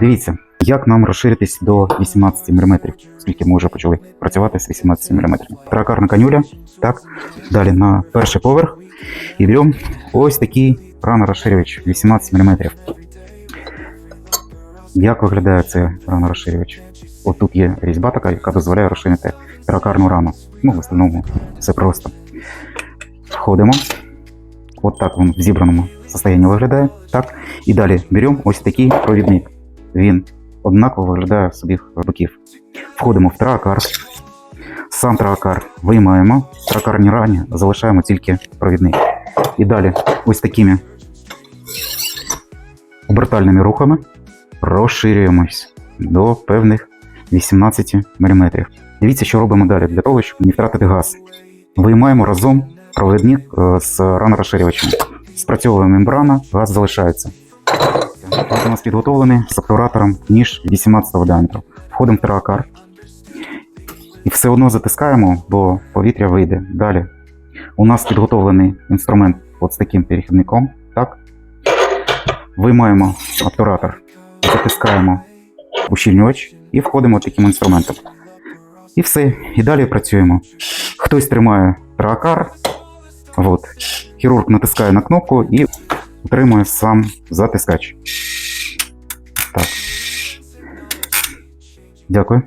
Дивіться, як нам розширитись до 18 мм, оскільки ми вже почали працювати з 18 мм. Тракарна канюля, так, далі на перший поверх і беремо ось такий ранорозширювач 18 мм. Як виглядає цей ранорозширювач? От тут є різьба така, яка дозволяє розширити тракарну рану. Ну, в основному все просто. Входимо. От так він в зібраному состоянні виглядає. Так. І далі беремо ось такий провідник. Він однаково виглядає з обох боків. Входимо в тракар. Сам тракар виймаємо. В тракарній рані залишаємо тільки провідник. І далі ось такими обертальними рухами розширюємось до певних 18 мм. Дивіться, що робимо далі для того, щоб не втратити газ. Виймаємо разом провідник е, з ранорозширювачем. Спрацьовує мембрана, газ залишається. От у нас підготовлений з обтуратором ніж 18 діаметру. Входимо в тракар. І все одно затискаємо, бо повітря вийде. Далі. У нас підготовлений інструмент от з таким перехідником. Так? Виймаємо обтуратор, затискаємо ущільнювач і входимо таким інструментом. І все. І далі працюємо. Хтось тримає тракар. От. Хірург натискає на кнопку і утримує сам затискач. Так. Дякую.